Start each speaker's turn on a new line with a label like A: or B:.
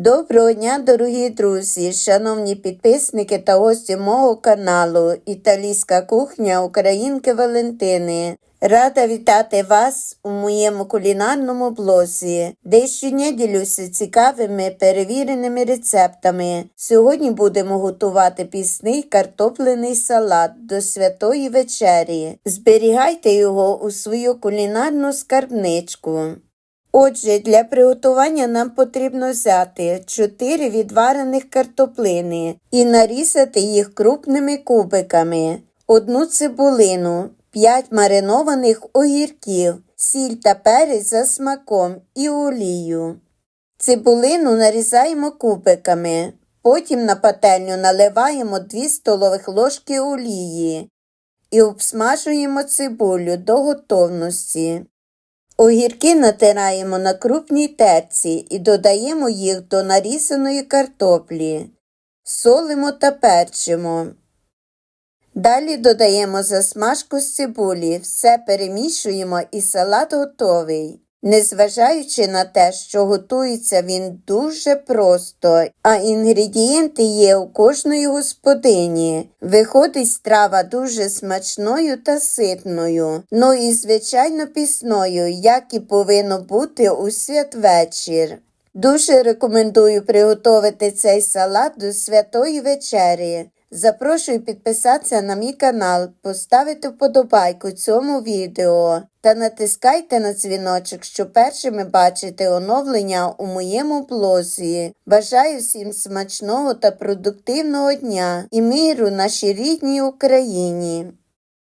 A: Доброго дня, дорогі друзі, шановні підписники та гості мого каналу Італійська кухня Українки Валентини. Рада вітати вас у моєму кулінарному блозі, де щодня ділюся цікавими перевіреними рецептами. Сьогодні будемо готувати пісний картоплений салат до святої вечері. Зберігайте його у свою кулінарну скарбничку. Отже, для приготування нам потрібно взяти 4 відварених картоплини і нарізати їх крупними кубиками, одну цибулину, 5 маринованих огірків, сіль та перець за смаком і олію. Цибулину нарізаємо кубиками, потім на пательню наливаємо 2 столових ложки олії і обсмажуємо цибулю до готовності. Огірки натираємо на крупній терці і додаємо їх до нарізаної картоплі. Солимо та перчимо. Далі додаємо засмажку з цибулі, все перемішуємо і салат готовий. Незважаючи на те, що готується він дуже просто, а інгредієнти є у кожної господині. Виходить страва дуже смачною та ситною, ну і звичайно пісною, як і повинно бути у святвечір. Дуже рекомендую приготувати цей салат до святої вечері. Запрошую підписатися на мій канал, поставити вподобайку цьому відео та натискайте на дзвіночок, щоб першими бачити оновлення у моєму блозі. Бажаю всім смачного та продуктивного дня і миру нашій рідній Україні.